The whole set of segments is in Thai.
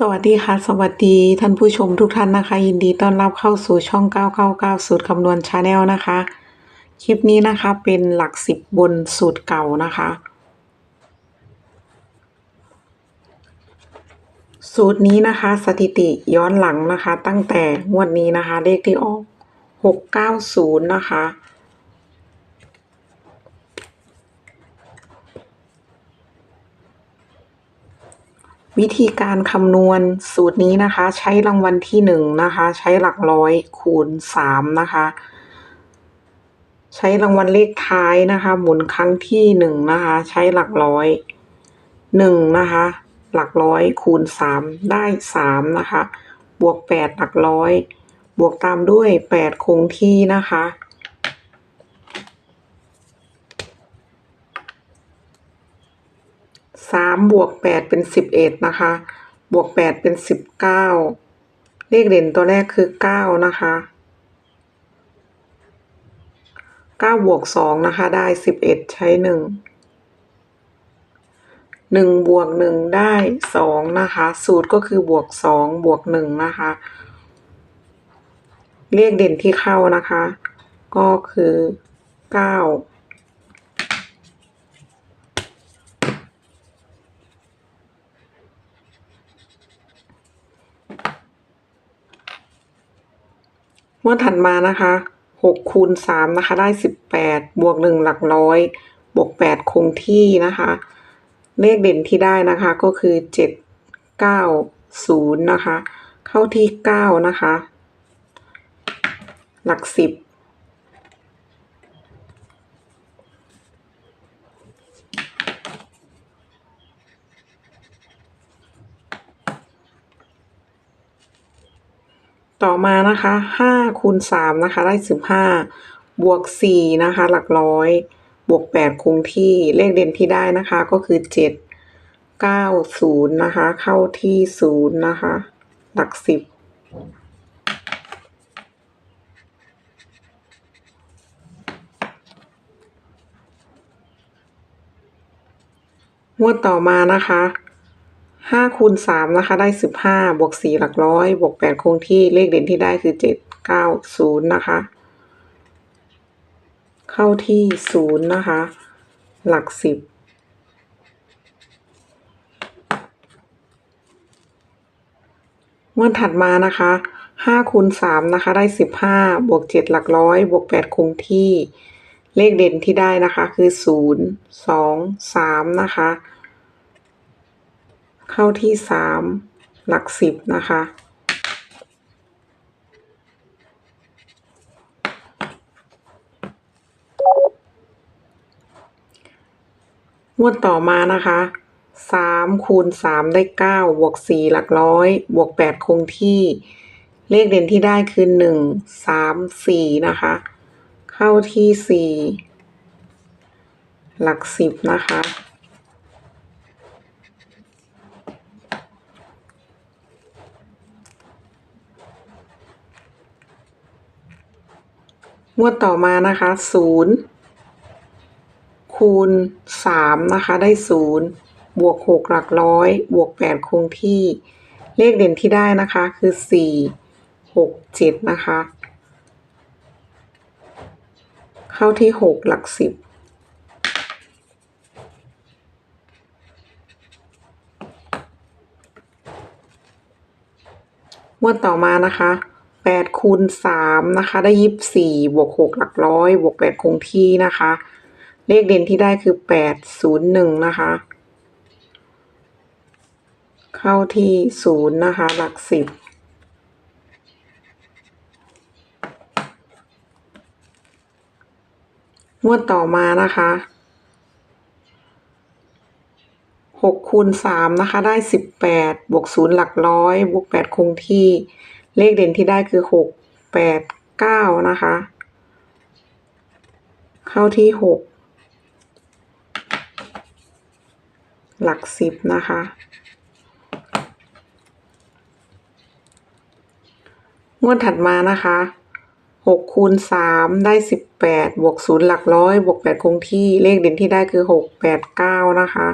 สวัสดีค่ะ สวัสดีท่านผู้ชมทุกท่านนะคะ ยินดีต้อนรับเข้าสู่ช่อง 999 สูตรคำนวณชาแนลนะคะ คลิปนี้นะคะเป็นหลักสิบบนสูตรเก่านะคะ สูตรนี้นะคะ สถิติย้อนหลังนะคะ ตั้งแต่งวดนี้นะคะ เลขที่ออก 690 นะคะ วิธีการคำนวณสูตรนี้นะคะ ใช้รางวัลที่หนึ่งนะคะ ใช้หลักร้อยคูณสามนะคะ ใช้รางวัลเลขท้ายนะคะ หมุนครั้งที่หนึ่งนะคะ ใช้หลักร้อยหนึ่งนะคะ หลักร้อยคูณสามได้สามนะคะ บวกแปดหลักร้อย บวกตามด้วยแปดคงที่นะคะ สามบวกแปดเป็นสิบเอ็ดนะคะ บวกแปดเป็นสิบเก้าเลขเด่นตัวแรกคือเก้านะคะเก้าบวกสองนะคะ ได้สิบเอ็ดใช้หนึ่งหนึ่งบวกหนึ่งได้สองนะคะ สูตรก็คือบวกสองบวกหนึ่งนะคะ เลขเด่นที่เข้านะคะ ก็คือเก้า มื่อถัดมานะคะ6คูณ3นะคะได้ 18 บวก 1 หลักร้อย บวก 8 คงที่นะคะ เลขเด่นที่ได้นะคะก็คือ 7 9 0 นะคะ เข้าที่ 9 นะคะ หลัก 10 ต่อมานะคะห้าคูณสามนะคะได้สิบห้าบวกสี่นะคะหลักร้อย บวกแปดคงที่เลขเด่นที่ได้นะคะก็คือเจ็ดเก้าศูนย์นะคะเข้าที่ศูนย์นะคะ หลักสิบงวดต่อมานะคะ ห้าคูณสามนะคะได้สิบห้าบวกสี่หลักร้อยบวกแปดคงที่เลขเด่นที่ได้คือเจ็ดเก้าศูนย์นะคะ เข้าที่ศูนย์นะคะ หลักสิบงวดถัดมานะคะห้าคูณสามนะคะได้สิบห้าบวกเจ็ดหลักร้อยบวกแปดคงที่เลขเด่นที่ได้นะคะคือศูนย์สองสามนะคะ เข้าที่สามหลักสิบนะคะ งวดต่อมานะคะสามคูณสามได้เก้าบวกสี่หลักร้อยบวกแปดคงที่ เลขเด่นที่ได้คือหนึ่งสามสี่นะคะ เข้าที่สี่หลักสิบนะคะ งวดต่อมานะคะศูนย์คูณสามนะคะได้ศูนย์บวกหกหลักร้อยบวกแปดคงที่ เลขเด่นที่ได้นะคะคือสี่หกเจ็ดนะคะ เข้าที่หกหลักสิบงวดต่อมานะคะ คูณสามนะคะได้ยี่สี่บวกหกหลักร้อยบวกแปดคงที่นะคะ เลขเด่นที่ได้คือแปดศูนย์หนึ่งนะคะ เข้าที่ศูนย์นะคะ หลักสิบงวดต่อมานะคะหกคูณสามนะคะ ได้สิบแปดบวกศูนย์หลักร้อยบวกแปดคงที่ เลขเด่นที่ได้คือหกแปดเก้านะคะ เข้าที่หกหลักสิบนะคะ งวดถัดมานะคะหกคูณสามได้สิบแปดบวกศูนย์หลักร้อยบวกแปดคงที่เลขเด่นที่ได้คือหกแปดเก้านะคะ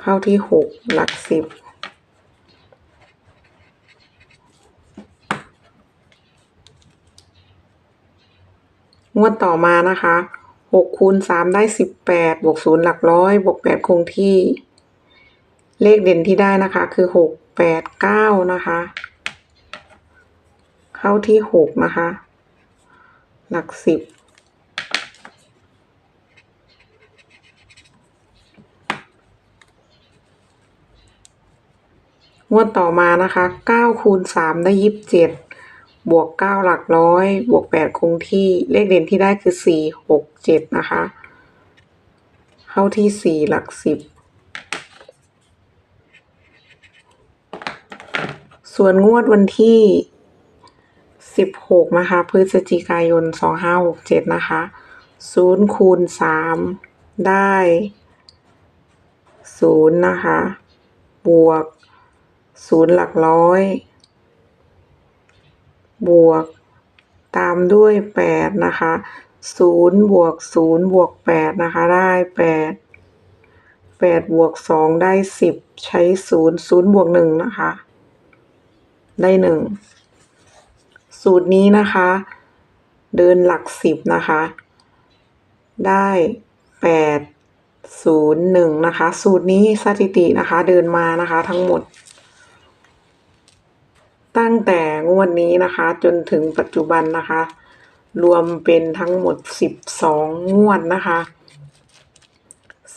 เข้าที่หกหลักสิบ งวดต่อมานะคะหกคูณสามได้สิบแปดบวกศูนย์หลักร้อยบวกแปดคงที่ เลขเด่นที่ได้นะคะคือหกแปดเก้านะคะ เข้าที่หกนะคะ หลักสิบงวดต่อมานะคะเก้าคูณสามได้ยี่สิ บวกเก้าหลักร้อย บวกแปดคงที่ เลขเด่นที่ได้คือสี่หกเจ็ดนะคะ เข้าที่สี่หลักสิบส่วนงวดวันที่สิบหกนะคะ พฤศจิกายนสองห้าหกเจ็ดนะคะศูนย์คูณสามได้ศูนย์นะคะ บวกศูนย์หลักร้อย บวก ตามด้วยแปดนะคะศูนย์บวกศูนย์บวกแปดนะคะ ได้แปดแปดบวกสองได้สิบใช้ศูนย์ศูนย์บวกหนึ่งนะคะ ได้หนึ่งสูตรนี้นะคะ เดินหลักสิบนะคะ ได้แปดศูนย์หนึ่งนะคะ สูตรนี้สถิตินะคะ เดินมานะคะทั้งหมด ตั้งแต่งวดนี้นะคะ จนถึงปัจจุบันนะคะ รวมเป็นทั้งหมดสิบสองงวดนะคะ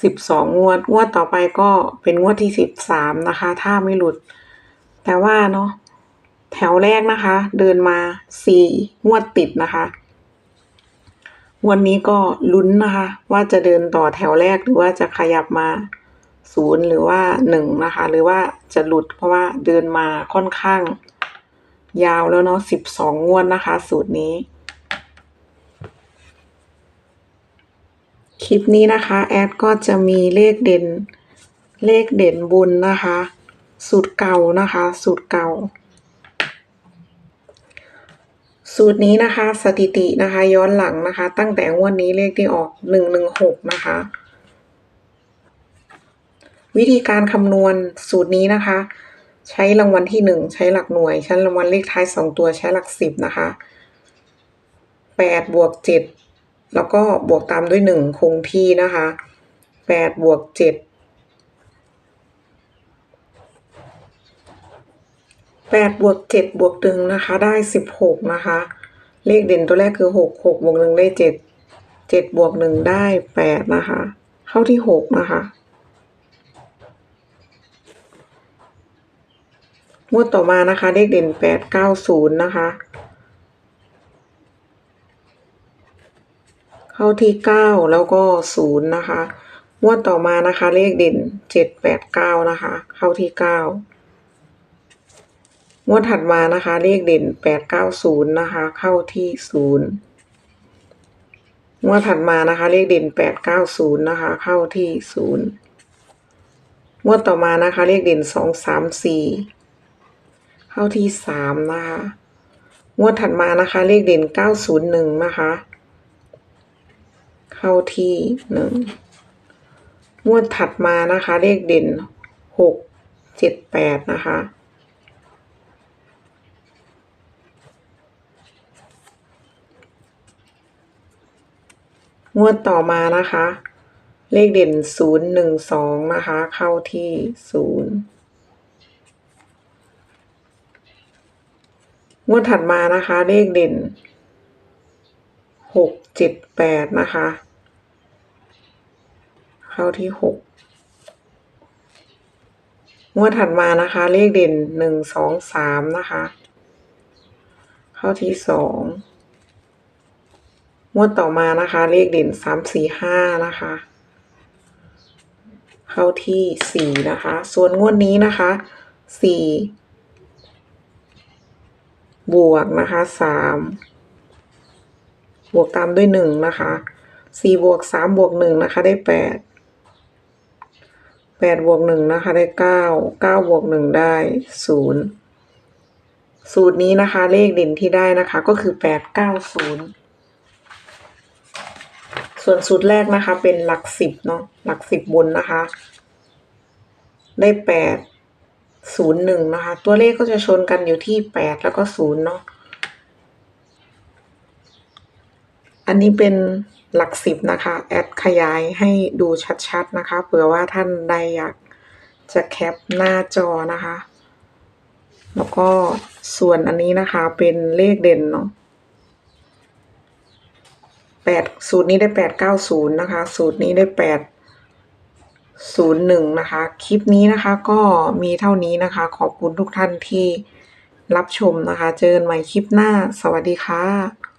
สิบสองงวด งวดต่อไปก็เป็นงวดที่สิบสามนะคะ ถ้าไม่หลุด แต่ว่าเนาะแถวแรกนะคะ เดินมาสี่งวดติดนะคะวันนี้ก็ลุ้นนะคะ ว่าจะเดินต่อแถวแรกหรือว่าจะขยับมาศูนย์หรือว่าหนึ่งนะคะ หรือว่าจะหลุดเพราะว่าเดินมาค่อนข้าง ยาวแล้วเนาะสิบสองงวดนะคะ สูตรนี้ คลิปนี้นะคะ แอดก็จะมีเลขเด่น เลขเด่นบุญนะคะ สูตรเก่านะคะ สูตรเก่า สูตรนี้นะคะ สถิตินะคะ ย้อนหลังนะคะ ตั้งแต่งวดนี้เลขที่ออกหนึ่งหนึ่งหกนะคะวิธีการคำนวณสูตรนี้นะคะ ใช้รางวัลที่หนึ่งใช้หลักหน่วย ใช้รางวัลเลขท้ายสองตัวใช้หลักสิบนะคะแปดบวกเจ็ดแล้วก็บวกตามด้วยหนึ่งคงที่นะคะแปดบวกเจ็ดแปดบวกเจ็ดบวกหนึ่งนะคะ ได้สิบหกนะคะ เลขเด่นตัวแรกคือหกหกบวกหนึ่งได้เจ็ดเจ็ดบวกหนึ่งได้แปดนะคะ เข้าที่หกนะคะ งวดต่อมานะคะเลขเด่นแปดเก้าศูนย์นะคะ เข้าที่เก้าแล้วก็ศูนย์นะคะงวดต่อมานะคะ เลขเด่นเจ็ดแปดเก้านะคะ เข้าที่เก้างวดถัดมานะคะ เลขเด่นแปดเก้าศูนย์นะคะ เข้าที่ศูนย์งวดถัดมานะคะ เลขเด่นแปดเก้าศูนย์นะคะ เข้าที่ศูนย์งวดต่อมานะคะ เลขเด่นสองสามสี่ เข้าที่สามนะคะ งวดถัดมานะคะ เลขเด่นเก้าศูนย์หนึ่งนะคะ เข้าที่หนึ่งงวดถัดมานะคะ เลขเด่นหกเจ็ดแปดนะคะ งวดต่อมานะคะ เลขเด่นศูนย์หนึ่งสองนะคะ เข้าที่ศูนย์ งวดถัดมานะคะ เลขเด่นหกเจ็ดแปดนะคะ เข้าที่หกงวดถัดมานะคะ เลขเด่นหนึ่งสองสามนะคะ เข้าที่สองงวดต่อมานะคะ เลขเด่นสามสี่ห้านะคะ เข้าที่สี่นะคะ ส่วนงวดนี้นะคะสี่ บวกนะคะสามบวกตามด้วยหนึ่งนะคะสี่บวกสามบวกหนึ่งนะคะได้แปดแปดบวกหนึ่งนะคะได้เก้าเก้าบวกหนึ่งได้ศูนย์สูตรนี้นะคะ เลขเด่นที่ได้นะคะก็คือแปดเก้าศูนย์ส่วนสูตรแรกนะคะเป็นหลักสิบเนาะหลักสิบบนนะคะ ได้แปด ศูนย์หนึ่งนะคะ ตัวเลขก็จะชนกันอยู่ที่แปดแล้วก็ศูนย์เนาะอันนี้เป็นหลักสิบนะคะ แอดขยายให้ดูชัดๆนะคะเผื่อว่าท่านใดอยากจะแคปหน้าจอนะคะ แล้วก็ส่วนอันนี้นะคะเป็นเลขเด่นเนาะแปดสูตรนี้ได้แปดเก้าศูนย์นะคะ สูตรนี้ได้แปด ศูนย์หนึ่งนะคะ คลิปนี้นะคะก็มีเท่านี้นะคะ ขอบคุณทุกท่านที่รับชมนะคะ เจอกันใหม่คลิปหน้า สวัสดีค่ะ